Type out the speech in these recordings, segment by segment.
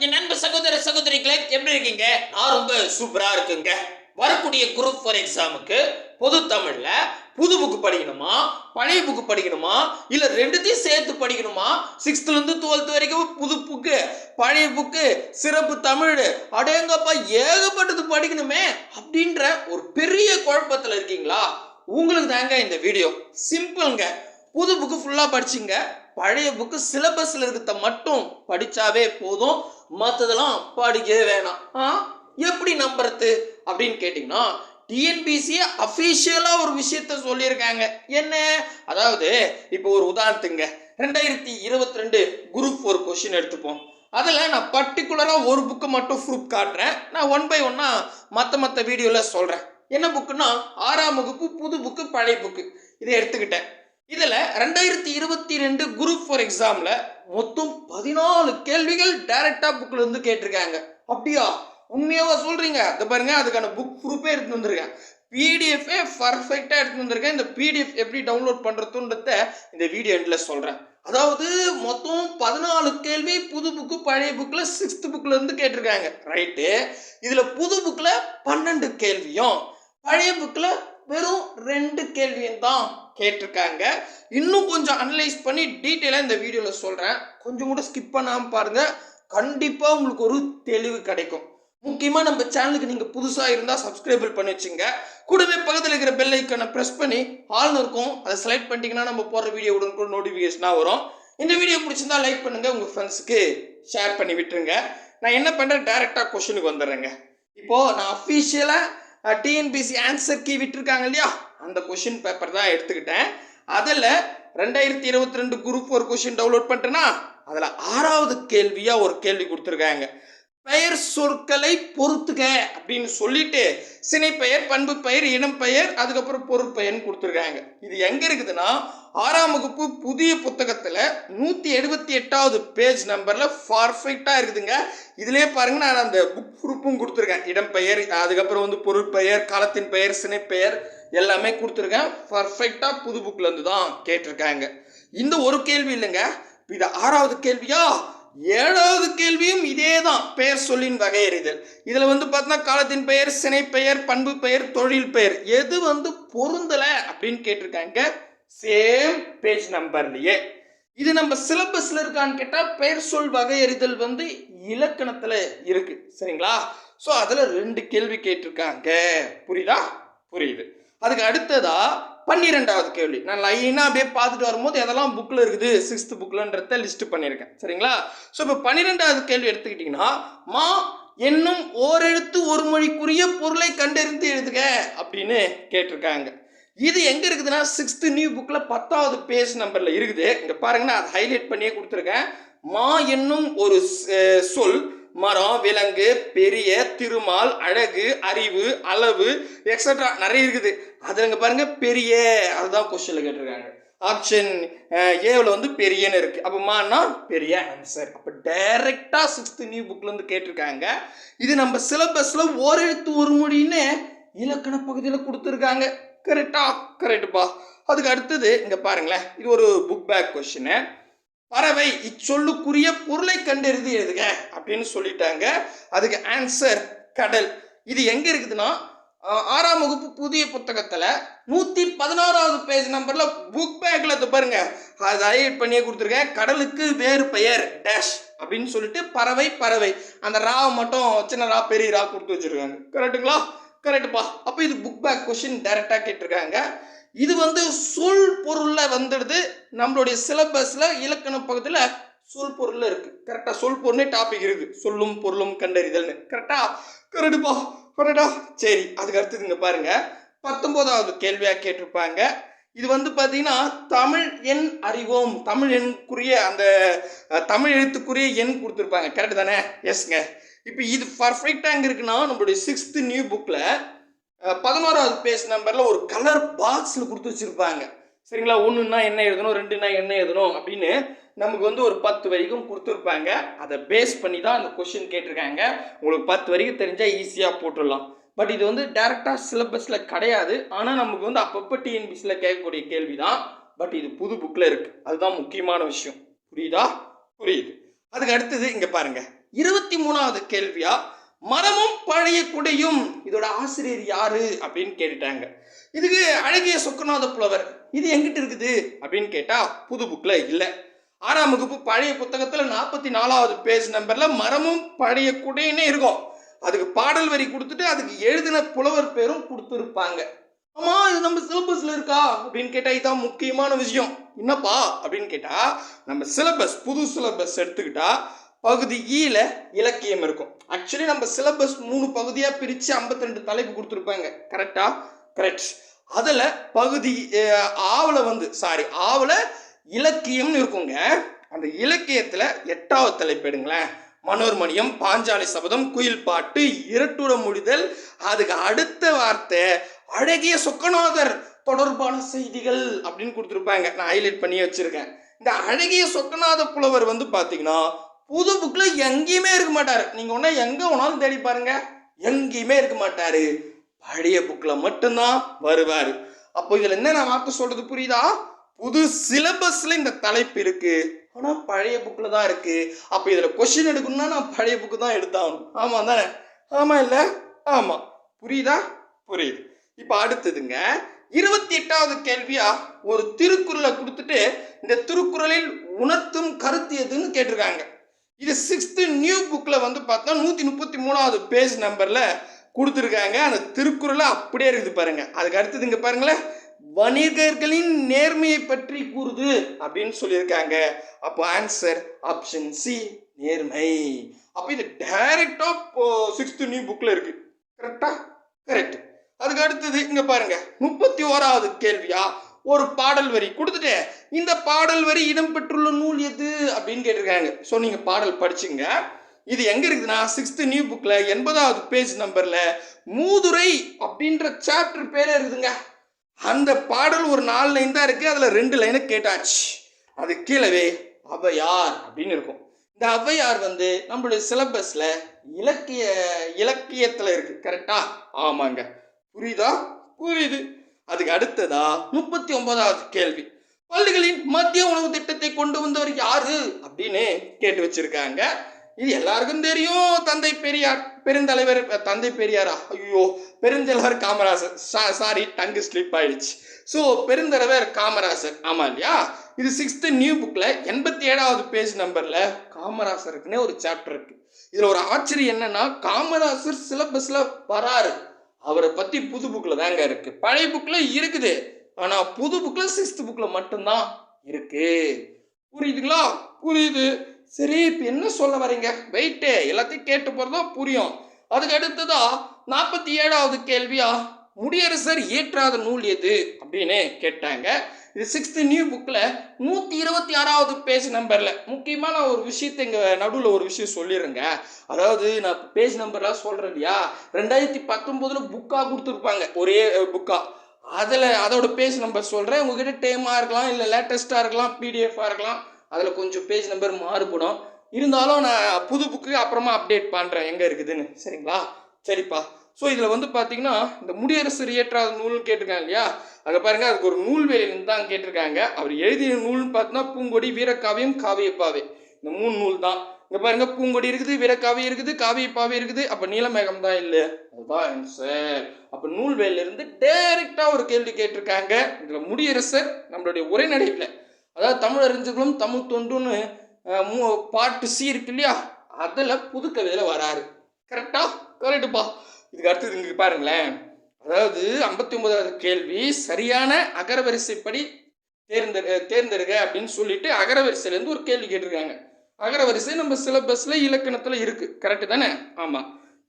என் நண்பு சகோதர சகோதரிகளே எப்படி இருக்கீங்க? நான் ரொம்ப சூப்பரா இருக்குங்க. வரக்கூடிய குரூப் ஃபார் எக்ஸாமுக்கு பொது தமிழ்ல புது புக்கு படிக்கணுமா பழைய புக்கு படிக்கணுமா இல்ல ரெண்டுத்தையும் சேர்த்து படிக்கணுமா? சிக்ஸ்த்ல இருந்து டுவெல்த் வரைக்கும் புது புக்கு பழைய புக்கு சிறப்பு தமிழ் அடேங்கப்பா ஏகப்பட்டது படிக்கணுமே அப்படின்ற ஒரு பெரிய குழப்பத்துல இருக்கீங்களா? உங்களுக்கு தாங்க இந்த வீடியோ சிம்பிள்ங்க புது புக்கு ஃபுல்லாக படிச்சிங்க. பழைய புக்கு சிலபஸில் இருக்கிறத மட்டும் படித்தாவே போதும். மற்றதெல்லாம் படிக்கவே வேணாம். ஆ? எப்படி நம்புறது? அப்படின்னு கேட்டிங்கன்னா டிஎன்பிசியை அஃபீஷியலாக ஒரு விஷயத்த சொல்லியிருக்காங்க. என்ன? அதாவது இப்போ ஒரு உதாரணத்துங்க ரெண்டாயிரத்தி இருபத்தி ரெண்டு குரூப் ஒரு கொஷின் எடுத்துப்போம். அதில் நான் பர்டிகுலராக ஒரு புக்கு மட்டும் ப்ரூஃப் காட்டுறேன். நான் ஒன் பை ஒன்னாக மற்ற மற்ற வீடியோவில் சொல்கிறேன் என்ன புக்குன்னா ஆறாம் வகுப்பு புது புக்கு பழைய புக்கு இதை எடுத்துக்கிட்டேன். இதில் ரெண்டாயிரத்தி இருபத்தி ரெண்டு குரூப் ஃபார் எக்ஸாமில் மொத்தம் பதினாலு கேள்விகள் டைரக்டாக புக்கில் இருந்து கேட்டிருக்காங்க. அப்படியா? உண்மையாவா சொல்கிறீங்க அது பாருங்க அதுக்கான புக் ப்ரூஃபே எடுத்து வந்திருக்கேன். பிடிஎஃபே பர்ஃபெக்டாக எடுத்து வந்திருக்கேன். இந்த பிடிஎஃப் எப்படி டவுன்லோட் பண்ணுறதுன்றத இந்த வீடியோ எண்டில் சொல்கிறேன் அதாவது மொத்தம் பதினாலு கேள்வி புது புக்கு பழைய புக்கில் சிக்ஸ்த் புக்கில் இருந்து கேட்டிருக்காங்க. ரைட்டு இதில் புது புக்கில் பன்னெண்டு கேள்வியும் பழைய புக்கில் வெறும் ரெண்டு கேள்வியும் தான் கேட்டிருக்காங்க. இன்னும் கொஞ்சம் அனலைஸ் பண்ணி டீட்டெயிலாக இந்த வீடியோவில் சொல்கிறேன் கொஞ்சம் கூட ஸ்கிப் பண்ணாமல் பாருங்கள் கண்டிப்பாக உங்களுக்கு ஒரு தெளிவு கிடைக்கும். முக்கியமாக நம்ம சேனலுக்கு நீங்கள் புதுசாக இருந்தால் சப்ஸ்கிரைபிள் பண்ணி வச்சுங்க. கூடவே பக்கத்தில் இருக்கிற பெல் ஐக்கனை ப்ரெஸ் பண்ணி ஆள்னு இருக்கும். அதை செலக்ட் பண்ணிட்டீங்கன்னா நம்ம போடுற வீடியோ உடனுக்குள்ள நோட்டிஃபிகேஷனாக வரும். இந்த வீடியோ பிடிச்சிருந்தா லைக் பண்ணுங்கள் உங்கள் ஃப்ரெண்ட்ஸுக்கு ஷேர் பண்ணி விட்டுருங்க. நான் என்ன பண்ணுறேன் டேரெக்டாக கொஷனுக்கு வந்துடுறேங்க. இப்போது நான் அஃபீஷியலாக டிஎன்பிசி ஆன்சர் கீ விட்டுருக்காங்க இல்லையா? அந்த கொஷின் பேப்பர் தான் எடுத்துக்கிட்டேன். அதில் ரெண்டாயிரத்தி இருபத்தி ரெண்டு குரூப் ஒரு கொஷின் டவுன்லோட் பண்ணிட்டேன்னா அதில் ஆறாவது கேள்வியாக ஒரு கேள்வி கொடுத்துருக்காங்க. பெயர் சொற்களை பொறுத்துக அப்படின்னு சொல்லிட்டு சினை பெயர் பண்பு பெயர் இனம் பெயர் அதுக்கப்புறம் பொருட்பெயர்னு கொடுத்துருக்காங்க. இது எங்க இருக்குதுன்னா ஆறாம் வகுப்பு புதிய புத்தகத்தில் நூற்றி எழுபத்தி எட்டாவது பேஜ் நம்பரில் பர்ஃபெக்டாக இருக்குதுங்க. இதுலேயே பாருங்க நான் அந்த புக் குரூப்பும் கொடுத்துருக்கேன். இடம்பெயர் அதுக்கப்புறம் வந்து பொருட்பெயர் காலத்தின் பெயர் சினைப்பெயர் எல்லாமே கொடுத்துருக்கேன். பர்ஃபெக்டாக புது புக்கில் இருந்து தான் கேட்டிருக்காங்க. இந்த ஒரு கேள்வி இல்லைங்க. இது ஆறாவது கேள்வியா? ஏழாவது கேள்வியும் இதே தான் பெயர் சொல்லின் வகையறிதல். இதில் வந்து பார்த்தீங்கன்னா காலத்தின் பெயர் சினை பெயர் பண்பு பெயர் தொழில் பெயர். எது வந்து பொருந்தலை அப்படின்னு கேட்டிருக்காங்க? சேம் பேஜ் நம்பர்லையே இது நம்ம சிலபஸில் இருக்கான்னு கேட்டால் பெயர் சொல் வகையறிதல் வந்து இலக்கணத்தில் இருக்கு. சரிங்களா? ஸோ அதில் ரெண்டு கேள்வி கேட்டிருக்காங்க. புரியுதா? புரியுது. அதுக்கு அடுத்ததா பன்னிரெண்டாவது கேள்வி. நான் லைனாக அப்படியே பார்த்துட்டு வரும்போது எதெல்லாம் புக்கில் இருக்குது? சிக்ஸ்த் புக்கில்ன்றத லிஸ்ட் பண்ணியிருக்கேன். சரிங்களா? ஸோ இப்போ பன்னிரெண்டாவது கேள்வி எடுத்துக்கிட்டிங்கன்னா மா என்னும் ஓரெழுத்து ஒரு மொழிக்குரிய பொருளை கண்டறிந்து எழுதுக அப்படின்னு கேட்டிருக்காங்க. இது எங்கே இருக்குதுன்னா சிக்ஸ்த்து நியூ புக்கில் பத்தாவது பேஜ் நம்பரில் இருக்குது. இங்கே பாருங்கன்னா அதை ஹைலைட் பண்ணியே கொடுத்துருக்கேன். மா என்னும் ஒரு சொல் மரம் விலங்கு பெரிய திருமால் அழகு அறிவு அளவு எக்ஸட்ரா நிறைய இருக்குது. அதில் இங்கே பாருங்க பெரிய. அதுதான் கொஸ்டினில் கேட்டிருக்காங்க. ஆப்ஷன் ஏவில் வந்து பெரியன்னு இருக்கு. அப்போ மானா பெரிய ஆன்சர் அப்போ டைரெக்டாக சிக்ஸ்த்து நியூ புக்லேருந்து கேட்டிருக்காங்க. இது நம்ம சிலபஸில் ஓரெழுத்து ஒரு மொழின்னு இலக்கண பகுதியில் கொடுத்துருக்காங்க. கரெக்டா கரெக்டுப்பா அதுக்கு அடுத்தது இங்கே பாருங்களேன். இது ஒரு புக் பேக் கொஷின்னு பறவை இச்சொல்லுக்குரிய பொருளை கண்டறிந்து எழுதுக அப்படின்னு சொல்லிட்டாங்க. அதுக்கு ஆன்சர் கடல். இது எங்க இருக்குதுன்னா ஆறாம் வகுப்பு புதிய புத்தகத்துல நூத்தி பதினாறாவது பேஜ் நம்பர்ல புக் பேக்ல இது பாருங்க. அதை ஹைலைட் பண்ணியே கொடுத்துருக்கேன். கடலுக்கு வேறு பெயர் டேஷ் அப்படின்னு சொல்லிட்டு பறவை பறவை. அந்த ராவை மட்டும் சின்ன ரா பெரிய ரா கொடுத்து வச்சிருக்காங்க. கரெக்டுங்களா கரெக்டுப்பா அப்போ இது புக் பேக் கொஷின் டைரெக்டாக கேட்டிருக்காங்க. இது வந்து சொல் பொருளில் வந்துடுது. நம்மளுடைய சிலபஸில் இலக்கண பகுதியில் சொல் பொருளில் இருக்குது கரெக்டாக சொல் பொருள்னே டாபிக் இருக்குது. சொல்லும் பொருளும் கண்டறிதல்னு. கரெக்டாக கரெக்டுப்பா கரெக்டா சரி அதுக்கு அடுத்ததுங்க பாருங்கள் பத்தொம்போதாவது கேள்வியாக கேட்டிருப்பாங்க. இது வந்து பார்த்தீங்கன்னா தமிழ் எண் அறிவோம். தமிழ் எண்ணுக்குரிய அந்த தமிழ் எழுத்துக்குரிய எண் கொடுத்துருப்பாங்க. கரெக்டு தானே? எஸ்ங்க இப்போ இது பர்ஃபெக்டாக எங்கே இருக்குன்னா நம்மளுடைய சிக்ஸ்த்து நியூ புக்கில் பதினோராவது பேஜ் நம்பரில் ஒரு கலர் பாக்ஸில் கொடுத்து வச்சுருப்பாங்க. சரிங்களா? ஒன்றுன்னா என்ன எழுதணும் ரெண்டுன்னா என்ன எழுதணும் அப்படின்னு நமக்கு வந்து ஒரு பத்து வரைக்கும் கொடுத்துருப்பாங்க. அதை பேஸ் பண்ணி தான் அந்த கொஷின் கேட்டிருக்காங்க. உங்களுக்கு பத்து வரைக்கும் தெரிஞ்சால் ஈஸியாக போட்டுடலாம். பட் இது வந்து டேரெக்டாக சிலபஸில் கிடையாது. ஆனால் நமக்கு வந்து அப்பப்போ டிஎன்பிசியில் கேட்கக்கூடிய கேள்வி தான். பட் இது புது புக்கில் இருக்குது அதுதான் முக்கியமான விஷயம். புரியுதா? புரியுது. அதுக்கு அடுத்தது இங்கே பாருங்கள் இருபத்தி மூணாவது கேள்வியாக மரமும் பழைய குடையும். இதோட ஆசிரியர் யாரு அப்படின்னு கேட்டுட்டாங்க. இதுக்கு அழகிய சொக்கநாத புலவர் இது எங்கிட்ட இருக்குது? அப்படின்னு கேட்டா புது புக்ல இல்லை. ஆறாம் வகுப்பு பழைய புத்தகத்துல நாற்பத்தி நாலாவது பேஜ் நம்பர்ல மரமும் பழைய குடையுன்னே இருக்கும். அதுக்கு பாடல் வரி கொடுத்துட்டு அதுக்கு எழுதின புலவர் பேரும் கொடுத்துருப்பாங்க. ஆமா இது நம்ம சிலபஸ்ல இருக்கா? அப்படின்னு கேட்டா இதான் முக்கியமான விஷயம். என்னப்பா? அப்படின்னு கேட்டா நம்ம சிலபஸ் புது சிலபஸ் எடுத்துக்கிட்டா பகுதி e ஈல இலக்கியம் இருக்கும். ஆக்சுவலி நம்ம சிலபஸ் மூணு பகுதியாக பிரித்து ஐம்பத்தி ரெண்டு தலைப்பு கொடுத்துருப்பாங்க. கரெக்டா கரெக்ட் அதில் பகுதி அஹ், வந்து சாரி ஆவுல இலக்கியம்னு இருக்குங்க. அந்த இலக்கியத்தில் எட்டாவது தலைப்பு எடுங்களேன். மனோர்மணியம் பாஞ்சாலி சபதம் குயில் பாட்டு இரட்டுட முடிதல் அதுக்கு அடுத்த வார்த்தை அழகிய சொக்கநாதர் தொடர்பான செய்திகள் அப்படின்னு கொடுத்துருப்பாங்க. நான் ஹைலைட் பண்ணி வச்சிருக்கேன். இந்த அழகிய சொக்கநாத புலவர் வந்து பார்த்தீங்கன்னா புது புக்கில் எங்கேயுமே இருக்க மாட்டார். நீங்கள் ஒன்றா எங்கே வேணாலும் தேடி பாருங்க. எங்கேயுமே இருக்க மாட்டார். பழைய புக்கில் மட்டும்தான் வருவார். அப்போ இதில் என்ன நான் வார்த்தை சொல்கிறது புரியுதா? புது சிலபஸில் இந்த தலைப்பு இருக்குது ஆனால் பழைய புக்கில் தான் இருக்குது அப்போ இதில் கொஷின் எடுக்கணும்னா நான் பழைய புக்கு தான் எடுத்தாகணும். ஆமாம் தானே? ஆமாம் இல்லை? ஆமாம் புரியுதா? புரியுது. இப்போ அடுத்ததுங்க. இருபத்தி எட்டாவது கேள்வியா? ஒரு திருக்குறளை கொடுத்துட்டு இந்த திருக்குறளில் உணர்த்தும் கருத்து எதுன்னு கேட்டிருக்காங்க. இது சிக்ஸ்த்து நியூ புக்கில் வந்து பார்த்தா நூற்றி முப்பத்தி மூணாவது பேஜ் நம்பரில் கொடுத்துருக்காங்க. அந்த திருக்குறளை அப்படியே இருக்குது பாருங்கள் அதுக்கு அடுத்தது இங்கே பாருங்களேன். வணிகர்களின் நேர்மையை பற்றி கூறுது அப்படின்னு சொல்லியிருக்காங்க. அப்போ ஆன்சர் ஆப்ஷன் சி நேர்மை. அப்போ இது டைரக்டாக சிக்ஸ்த்து நியூ புக்கில் இருக்குது கரெக்டா கரெக்ட் அதுக்கு அடுத்தது இங்கே பாருங்கள் முப்பத்தி ஓராவது கேள்வியா? ஒரு பாடல் வரி. கொடுத்துட்டு இந்த பாடல் வரி இடம்பெற்றுள்ள நூல் எது? அப்படின்னு கேட்டிருக்காங்க. ஸோ நீங்கள் பாடல் படிச்சுங்க. இது எங்க இருக்குதுன்னா சிக்ஸ்த் நியூ புக்கில் எண்பதாவது பேஜ் நம்பர்ல மூதுரை அப்படின்ற சாப்டர் பேரே இருக்குதுங்க. அந்த பாடல் ஒரு நாலு லைன் தான் இருக்கு. அதில் ரெண்டு லைனை கேட்டாச்சு. அது கீழவே அவையார் அப்படின்னு இருக்கும். இந்த அவ்வையார் வந்து நம்மளுடைய சிலபஸில் இலக்கிய இலக்கியத்தில் இருக்குது கரெக்டாக ஆமாங்க. புரியுதா? புரியுது. அதுக்கு அடுத்ததா முப்பத்தி ஒன்பதாவது கேள்வி. பள்ளிகளின் மத்திய உணவு திட்டத்தை கொண்டு வந்தவர் யாரு அப்படின்னு கேட்டு வச்சிருக்காங்க. இது எல்லாருக்கும் தெரியும் தந்தை பெரியார் பெருந்தலைவர் தந்தை பெரியாரா? ஐயோ பெருந்தலைவர் காமராசர். சாரி டங்கு ஸ்லிப் ஆயிடுச்சு. ஸோ பெருந்தலைவர் காமராசர். ஆமா இல்லையா? இது சிக்ஸ்த்து நியூ புக்கில் எண்பத்தி ஏழாவது பேஜ் நம்பரில் காமராசருக்குன்னே ஒரு சாப்டர் இருக்கு. இதில் ஒரு ஆச்சரியம் என்னன்னா காமராசர் சிலபஸில் வராரு. அவரை பற்றி புது புக்கில் தாங்க இருக்கு. பழைய புக்கில் இருக்குது. ஆனால் புது புக்கில் சிக்ஸ்த் புக்கில் மட்டும்தான் இருக்கு. புரியுதுங்களா? புரியுது. சரி இப்போ என்ன சொல்ல வரீங்க வெயிட்டு எல்லாத்தையும் கேட்டு போகிறதா புரியும். அதுக்கு அடுத்ததா நாற்பத்தி ஏழாவது கேள்வியா? முடியரசர் இயற்றாத நூல் எது? அப்படின்னு கேட்டாங்க. இது சிக்ஸ்த் நியூ புக்கில் நூற்றி இருபத்தி ஆறாவது பேஜ் நம்பரில் முக்கியமாக நான் ஒரு விஷயத்தை இங்கே நடுவில் ஒரு விஷயம் சொல்லிடுறேங்க அதாவது நான் பேஜ் நம்பர்லாம் சொல்கிறேன் இல்லையா? ரெண்டாயிரத்தி பத்தொம்போதில் புக்காக கொடுத்துருப்பாங்க. ஒரே புக்காக அதில் அதோட பேஜ் நம்பர் சொல்கிறேன் உங்ககிட்ட டேமாக இருக்கலாம் இல்லை லேட்டஸ்ட்டாக இருக்கலாம் பிடிஎஃபாக இருக்கலாம். அதில் கொஞ்சம் பேஜ் நம்பர் மாறுபடும். இருந்தாலும் நான் புது புக்கு அப்புறமா அப்டேட் பண்ணுறேன் எங்கே இருக்குதுன்னு. சரிங்களா? சரிப்பா. ஸோ இதில் வந்து பார்த்தீங்கன்னா இந்த முடியரசு ரியேற்றாத நூல்னு கேட்டிருக்காங்க இல்லையா? அங்கே பாருங்கள் அதுக்கு ஒரு நூல்வேலின்னு தான் கேட்டிருக்காங்க. அவர் எழுதிய நூல்னு பார்த்தோன்னா பூங்கொடி வீரக்காவியம் காவியப்பாவை. இந்த மூணு நூல் தான். இங்கே பாருங்க பூங்கொடி இருக்குது வீரக்காவியம் இருக்குது காவியப்பாவை இருக்குது. அப்போ நீலமேகம் தான் இல்லை? அதுதான் ஆன்சர் அப்போ நூல்வேலிருந்து டைரெக்டாக ஒரு கேள்வி கேட்டிருக்காங்க. இதில் முடியரசர் நம்மளுடைய உரைநடையில் அதாவது தமிழ் அறிஞர்களும் தமிழ் தொண்டுன்னு மூ- பாட்டு சி இருக்கு இல்லையா? அதில் புது கவிதையில் வராரு. கரெக்டா கரெக்டுப்பா இதுக்கு அடுத்தது இங்கே பாருங்களேன். அதாவது ஐம்பத்தி ஒன்பதாவது கேள்வி சரியான அகரவரிசைப்படி தேர்ந்தெடு தேர்ந்தெடுக்க அப்படின்னு சொல்லிட்டு அகரவரிசையிலேருந்து ஒரு கேள்வி கேட்டிருக்காங்க. அகரவரிசை நம்ம சிலபஸில் இலக்கணத்தில் இருக்குது கரெக்டு தானே? ஆமாம்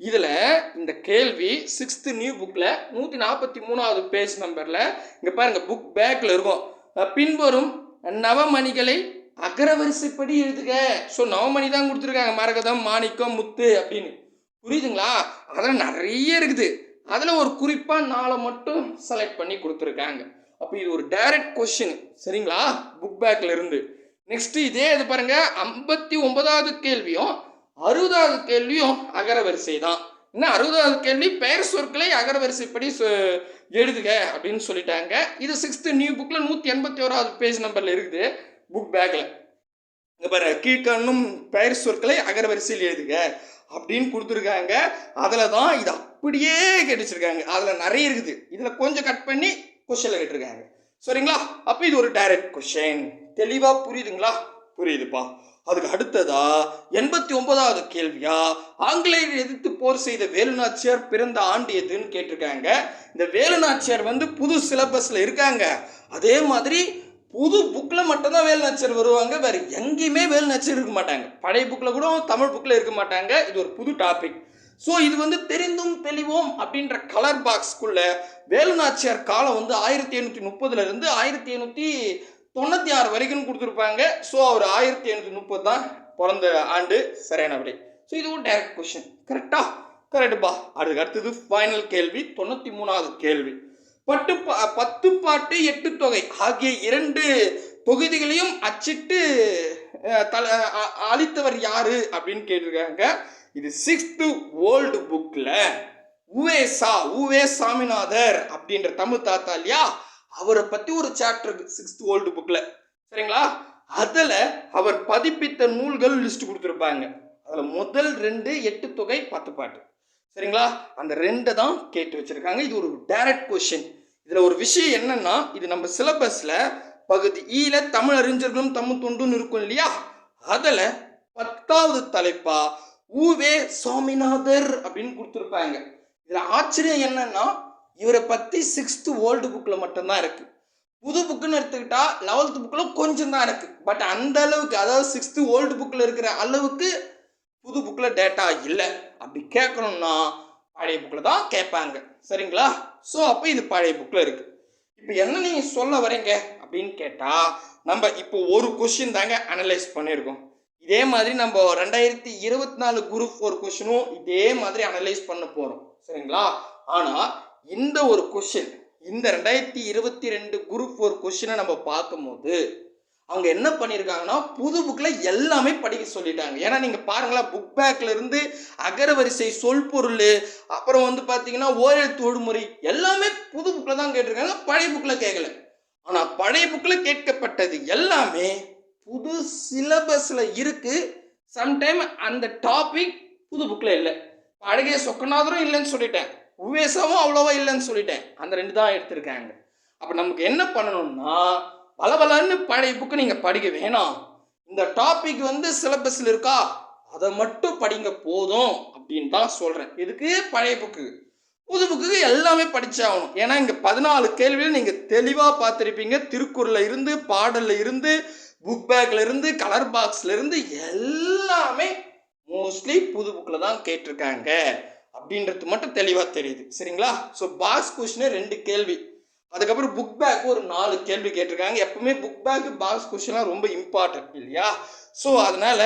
இதில் இந்த கேள்வி சிக்ஸ்த்து நியூ புக்கில் நூற்றி நாற்பத்தி மூணாவது பேஜ் நம்பரில் இங்கே பாருங்கள் புக் பேக்கில் இருக்கும். பின்வரும் நவமணிகளை அகரவரிசைப்படி எழுதுக. ஸோ நவமணி தான் கொடுத்துருக்காங்க. மரகதம் மாணிக்கம் முத்து அப்படின்னு. புரியுதுங்களா? அதெல்லாம் நிறைய இருக்குது. அதில் ஒரு குறிப்பாக நாளை மட்டும் செலக்ட் பண்ணி கொடுத்துருக்காங்க. அப்போ இது ஒரு டைரக்ட் கொஷின் சரிங்களா? புக் பேக்கில் இருந்து. நெக்ஸ்ட் இதே இது பாருங்க ஐம்பத்தி ஒன்பதாவது கேள்வியும் அறுபதாவது கேள்வியும் அகரவரிசை தான் இன்னும் அறுபதாவது கேள்வி? பெயர் சொற்களை அகரவரிசைப்படி எழுதுக அப்படின்னு சொல்லிட்டாங்க. இது சிக்ஸ்த்து நியூ புக்கில் நூற்றி எண்பத்தி ஓராவது பேஜ் நம்பரில் இருக்குது புக் பேக்கில் இங்க பாரு கீழ்கண்ணும் பெயர் சொற்களை அகரவரிசையில் எழுதுக. அப்படின்னு கொடுத்துருக்காங்க. அதில் தான் இது அப்படியே கேட்டுச்சிருக்காங்க. அதில் நிறைய இருக்குது. இதில் கொஞ்சம் கட் பண்ணி கொஷனில் கேட்டிருக்காங்க. சரிங்களா? அப்போ இது ஒரு டைரக்ட் கொஷின் தெளிவாக புரியுதுங்களா? புரியுதுப்பா. அதுக்கு அடுத்ததா எண்பத்தி ஒன்பதாவது கேள்வியா? ஆங்கிலேயர் எதிர்த்து போர் செய்த வேலுநாச்சியார் பிறந்த ஆண்டு எதுன்னு கேட்டிருக்காங்க. இந்த வேலுநாச்சியார் வந்து புது சிலபஸ்ல இருக்காங்க. அதே மாதிரி புது புக்கில் மட்டும்தான் வேலுநாச்சியார் வருவாங்க. வேறு எங்கேயுமே வேலுநாச்சியார் இருக்க மாட்டாங்க. பழைய புக்கில் கூட தமிழ் புக்கில் இருக்க மாட்டாங்க. இது ஒரு புது டாபிக் ஸோ இது வந்து தெரிந்தும் தெளிவோம் அப்படின்ற கலர் பாக்ஸ்க்குள்ள வேலுநாச்சியார் காலம் வந்து ஆயிரத்தி எண்ணூற்றி முப்பதுலேருந்து ஆயிரத்தி எண்ணூற்றி தொண்ணூற்றி ஆறு வரைக்கும் கொடுத்துருப்பாங்க. ஸோ அவர் ஆயிரத்தி எண்ணூற்றி முப்பது தான் பிறந்த ஆண்டு. சரியான விடை. ஸோ இது ஒரு டைரக்ட் கொஷின் கரெக்டா கரெக்டுப்பா அதுக்கு அடுத்தது ஃபைனல் கேள்வி. தொண்ணூற்றி மூணாவது கேள்வி. பட்டு பா- பத்து பாட்டு எட்டு தொகை. ஆகிய இரண்டு தொகுதிகளையும் அச்சிட்டு தல அளித்தவர் யாரு அப்படின்னு கேட்டிருக்காங்க. இது சிக்ஸ்த்து ஓல்டு புக்கில் உவேசா உவே சாமிநாதர் அப்படின்ற தமிழ் தாத்தா இல்லையா? அவரை பற்றி ஒரு சாப்டர் இருக்கு சிக்ஸ்த் ஓல்டு புக்கில் சரிங்களா? அதில் அவர் பதிப்பித்த நூல்கள் லிஸ்ட் கொடுத்துருப்பாங்க. அதில் முதல் ரெண்டு எட்டு தொகை பத்து பாட்டு. சரிங்களா? அந்த ரெண்டை தான் கேட்டு வச்சிருக்காங்க. இது ஒரு டைரக்ட் கொஷின் இதில் ஒரு விஷயம் என்னென்னா இது நம்ம சிலபஸில் பகுதி e ஈல தமிழ் அறிஞர்களும் தமிழ் தொண்டும் இருக்கும் இல்லையா? அதில் பத்தாவது தலைப்பா ஊவே சுவாமிநாதர் அப்படின்னு கொடுத்துருப்பாங்க. இதில் ஆச்சரியம் என்னன்னா இவரை பற்றி சிக்ஸ்த்து ஓல்டு புக்கில் மட்டும்தான் இருக்குது புது புக்குன்னு எடுத்துக்கிட்டா லெவல்த் புக்கில் கொஞ்சம் தான் இருக்குது பட் அந்த அளவுக்கு அதாவது சிக்ஸ்த்து ஓல்டு புக்கில் இருக்கிற அளவுக்கு புது புக்கில் டேட்டா இல்லை. அப்படி கேட்கணும்னா பழைய புக்கில் தான் கேட்பாங்க. சரிங்களா? ஸோ அப்போ இது பழைய புக்கில் இருக்குது இப்போ என்ன நீங்கள் சொல்ல வரீங்க? அப்படின்னு கேட்டால் நம்ம இப்போ ஒரு கொஷின் தாங்க அனலைஸ் பண்ணியிருக்கோம். இதே மாதிரி நம்ம ரெண்டாயிரத்தி இருபத்தி நாலு குரூப் ஃபோர் கொஷினும் இதே மாதிரி அனலைஸ் பண்ண போகிறோம் சரிங்களா? ஆனால் இந்த ஒரு கொஷின் இந்த ரெண்டாயிரத்தி இருபத்தி ரெண்டு குரூப் ஃபோர் கொஷினை நம்ம பார்க்கும்போது அவங்க என்ன பண்ணியிருக்காங்கன்னா புது புக்கில் எல்லாமே படிக்க சொல்லிட்டாங்க. ஏன்னா நீங்கள் பாருங்களா புக் பேக்கில் இருந்து அகரவரிசை சொல் பொருள் அப்புறம் வந்து பார்த்தீங்கன்னா ஓரெழுத்து ஒழுமுறை எல்லாமே புது புக்கில் தான் கேட்டிருக்காங்க. பழைய புக்கில் கேட்கல ஆனால் பழைய புக்கில் கேட்கப்பட்டது எல்லாமே புது சிலபஸில் இருக்குது சம்டைம் அந்த டாபிக் புது புக்கில் இல்லை. அழகிய சொக்கநாதரும் இல்லைன்னு சொல்லிட்டேன். உவேசாவும் அவ்வளோவா இல்லைன்னு சொல்லிட்டேன். அந்த ரெண்டு தான் எடுத்திருக்காங்க. அப்போ நமக்கு என்ன பண்ணணும்னா பலபலன்னு பழைய புக்கு நீங்கள் படிக்க வேணாம். இந்த டாபிக் வந்து சிலபஸில் இருக்கா? அதை மட்டும் படிங்க போதும் அப்படின்னு தான் சொல்கிறேன் இதுக்கு பழைய புக்கு புது புக்குக்கு எல்லாமே படிச்சாகணும். ஏன்னா இங்கே பதினாலு கேள்வியில் நீங்கள் தெளிவாக பார்த்துருப்பீங்க. திருக்குறளில் இருந்து பாடலில் இருந்து புக் பேக்கில் இருந்து கலர் பாக்ஸில் இருந்து எல்லாமே மோஸ்ட்லி புது புக்கில் தான் கேட்டிருக்காங்க. அப்படின்றது மட்டும் தெளிவாக தெரியுது. சரிங்களா? ஸோ பாக்ஸ் கொஷினு ரெண்டு கேள்வி. அதுக்கப்புறம் புக் பேக் ஒரு நாலு கேள்வி கேட்டிருக்காங்க. எப்பவுமே புக் பேக் பாக்ஸ் கொஷின்லாம் ரொம்ப இம்பார்ட்டன்ட் இல்லையா? ஸோ அதனால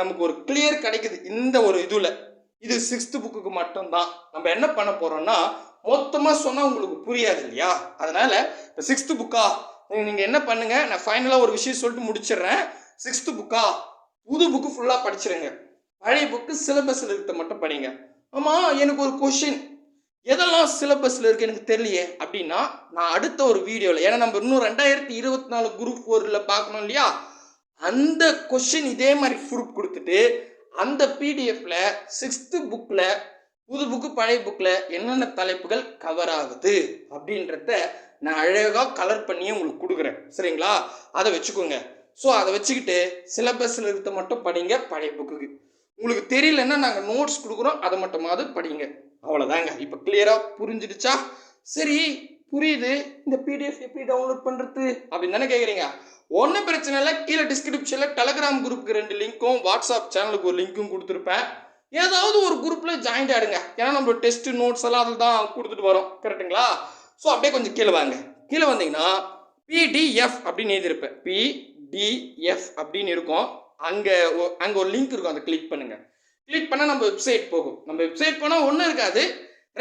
நமக்கு ஒரு கிளியர் கிடைக்குது இந்த ஒரு இதில். இது சிக்ஸ்த்து புக்குக்கு மட்டும்தான். நம்ம என்ன பண்ண போறோம்னா மொத்தமாக சொன்னால் உங்களுக்கு புரியாது இல்லையா? அதனால இப்போ சிக்ஸ்த்து புக்கா நீங்கள் என்ன பண்ணுங்க நான் ஃபைனலாக ஒரு விஷயம் சொல்லிட்டு முடிச்சிடுறேன். சிக்ஸ்த்து புக்கா புது புக்கு ஃபுல்லாக படிச்சிருங்க. பழைய புக்கு சிலபஸில் இருக்கிறத மட்டும் படிங்க. ஆமாம் எனக்கு ஒரு கொஷின் எதெல்லாம் சிலபஸில் இருக்கு எனக்கு தெரியலையே அப்படின்னா நான் அடுத்த ஒரு வீடியோவில் ஏன்னா நம்ம இன்னும் ரெண்டாயிரத்தி இருபத்தி நாலு குரூப் ஃபோரில் பார்க்கணும் இல்லையா? அந்த கொஷின் இதே மாதிரி ப்ரூஃப் கொடுத்துட்டு அந்த பிடிஎஃப்ல சிக்ஸ்த்து புக்கில் புது புக்கு பழைய புக்கில் என்னென்ன தலைப்புகள் கவர் ஆகுது அப்படின்றத நான் அழகாக கலர் பண்ணியே உங்களுக்கு கொடுக்குறேன். சரிங்களா? அதை வச்சுக்கோங்க. ஸோ அதை வச்சுக்கிட்டு சிலபஸில் இருக்க மட்டும் படிங்க பழைய புக்குக்கு உங்களுக்கு தெரியலன்னா நாங்கள் நோட்ஸ் கொடுக்குறோம். அதை மட்டுமாவது படிங்க. அவ்வளோதாங்க இப்போ கிளியராக புரிஞ்சிடுச்சா? சரி புரியுது. இந்த பிடிஎஃப் எப்படி டவுன்லோட் பண்ணுறது அப்படின்னு தானே கேட்குறீங்க ஒன்றும் பிரச்சனை இல்லை. கீழே டிஸ்கிரிப்ஷனில் டெலகிராம் குரூப்புக்கு ரெண்டு லிங்க்கும் வாட்ஸ்அப் சேனலுக்கு ஒரு லிங்க்கும் கொடுத்துருப்பேன். ஏதாவது ஒரு குரூப்பில் ஜாயின் ஆகிடுங்க ஏன்னா நம்ம டெஸ்ட் நோட்ஸ் எல்லாம் அதில் தான் கொடுத்துட்டு வரோம். கரெக்ட்டுங்களா ஸோ அப்படியே கொஞ்சம் கீழே வாங்க. கீழே வந்தீங்கன்னா பிடிஎஃப் அப்படின்னு எழுதியிருப்பேன். பிடிஎஃப் அப்படின்னு இருக்கும். அங்கே அங்கே ஒரு லிங்க் இருக்கும் அதை கிளிக் பண்ணுங்கள் கிளிக் பண்ணால் நம்ம வெப்சைட் போகும். நம்ம வெப்சைட் போனால் ஒன்றும் இருக்காது.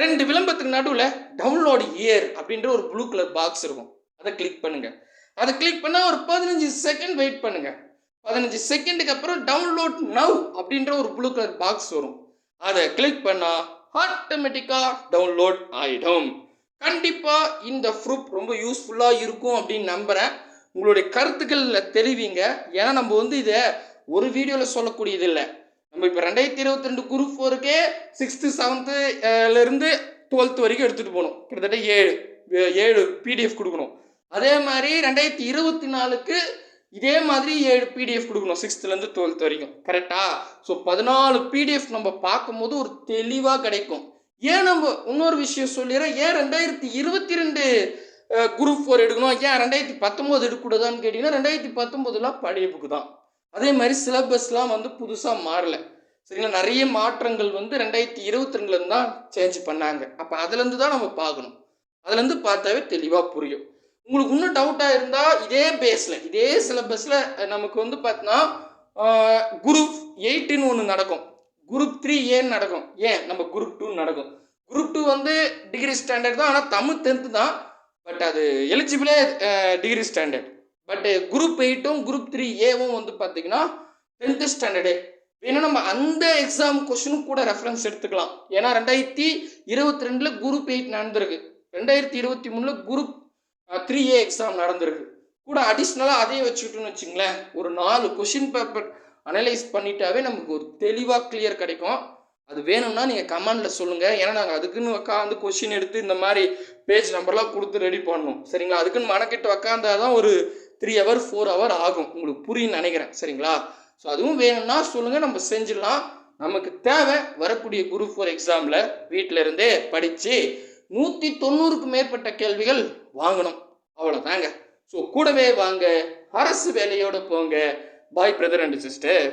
ரெண்டு விளம்பரத்துக்கு நடுவில் டவுன்லோடு இயர் அப்படின்ற ஒரு ப்ளூ கலர் பாக்ஸ் இருக்கும். அதை கிளிக் பண்ணுங்கள் அதை கிளிக் பண்ணால் ஒரு பதினஞ்சு செகண்ட் வெயிட் பண்ணுங்கள் பதினஞ்சு செகண்டுக்கு அப்புறம் டவுன்லோட் நவ் அப்படின்ற ஒரு ப்ளூ கலர் பாக்ஸ் வரும். அதை கிளிக் பண்ணால் ஆட்டோமேட்டிக்காக டவுன்லோட் ஆகிடும் கண்டிப்பாக இந்த ப்ரூஃப் ரொம்ப யூஸ்ஃபுல்லாக இருக்கும் அப்படின்னு நம்புகிறேன் உங்களுடைய கருத்துக்களில் தெரிவிங்க. ஏன்னா நம்ம வந்து இதை ஒரு வீடியோவில் சொல்லக்கூடியது இல்லை நம்ம இப்போ ரெண்டாயிரத்தி இருபத்தி ரெண்டு குரூப் ஃபோருக்கே சிக்ஸ்த்து செவன்த்துலேருந்து டுவெல்த் வரைக்கும் எடுத்துகிட்டு போகணும் கிட்டத்தட்ட ஏழு ஏழு பிடிஎஃப் கொடுக்கணும். அதே மாதிரி ரெண்டாயிரத்தி இருபத்தி நாலுக்கு இதே மாதிரி ஏழு பிடிஎஃப் கொடுக்கணும் சிக்ஸ்த்துலேருந்து டுவெல்த் வரைக்கும். கரெக்டா ஸோ பதினாலு பிடிஎஃப் நம்ம பார்க்கும்போது ஒரு தெளிவாக கிடைக்கும். ஏன் நம்ம இன்னொரு விஷயம் சொல்லிடுறேன். ஏன் ரெண்டாயிரத்தி இருபத்தி ரெண்டு குரூப் ஃபோர் எடுக்கணும். ஏன் ரெண்டாயிரத்தி பத்தொம்போது எடுக்கக்கூடாதான்னு கேட்டிங்கன்னா ரெண்டாயிரத்தி பத்தொம்போதுலாம் பழைய புக்கு தான். அதே மாதிரி சிலபஸ்லாம் வந்து புதுசாக மாறலை. சரிங்களா? நிறைய மாற்றங்கள் வந்து ரெண்டாயிரத்தி இருபத்தி ரெண்டுலேருந்து தான் சேஞ்ச் பண்ணாங்க. அப்போ அதுலேருந்து தான் நம்ம பார்க்கணும். அதுலேருந்து பார்த்தாவே தெளிவாக புரியும். உங்களுக்கு இன்னும் டவுட்டாக இருந்தால் இதே பேஸில் இதே சிலபஸில் நமக்கு வந்து பார்த்தீங்கன்னா குரூப் எயிட்டுன்னு ஒன்று நடக்கும். குரூப் த்ரீ ஏன்னு நடக்கும். ஏன்? நம்ம குரூப் டூன்னு நடக்கும். குரூப் டூ வந்து டிகிரி ஸ்டாண்டர்ட் தான். ஆனால் தமிழ் டென்த்து தான். பட் அது எலிஜிபிளே டிகிரி ஸ்டாண்டர்ட் பட்டு குரூப் எயிட்டும் குரூப் த்ரீ ஏவும் வந்து பார்த்தீங்கன்னா டென்த்து ஸ்டாண்டர்டே வேணா நம்ம அந்த எக்ஸாம் கொஷினும் கூட ரெஃபரன்ஸ் எடுத்துக்கலாம். ஏன்னா ரெண்டாயிரத்தி இருபத்தி ரெண்டில் குரூப் எயிட் நடந்திருக்கு. ரெண்டாயிரத்தி இருபத்தி மூணில் குரூப் த்ரீ ஏ எக்ஸாம் நடந்திருக்கு. கூட அடிஷ்னலாக அதே வச்சுக்கிட்டோன்னு வச்சுங்களேன். ஒரு நாலு கொஷின் பேப்பர் அனலைஸ் பண்ணிட்டாவே நமக்கு ஒரு தெளிவாக கிளியர் கிடைக்கும். அது வேணும்னா நீங்கள் கமெண்டில் சொல்லுங்கள் ஏன்னா நாங்கள் அதுக்குன்னு உட்காந்து கொஷின் எடுத்து இந்த மாதிரி பேஜ் நம்பர்லாம் கொடுத்து ரெடி பண்ணணும். சரிங்களா? அதுக்குன்னு மனக்கிட்டு உக்காந்தா தான் ஒரு த்ரீ ஹவர் ஃபோர் ஹவர் ஆகும். உங்களுக்கு புரியும்னு நினைக்கிறேன். சரிங்களா? ஸோ அதுவும் வேணும்னா சொல்லுங்கள் நம்ம செஞ்சிடலாம். நமக்கு தேவை வரக்கூடிய குரூப் ஃபோர் எக்ஸாமில் வீட்டில் இருந்தே படித்து நூற்றி தொண்ணூறுக்கு மேற்பட்ட கேள்விகள் வாங்கணும். அவ்வளோதாங்க ஸோ கூடவே வாங்க. அரசு வேலையோடு போங்க. பாய் பிரதர் அண்ட் சிஸ்டர்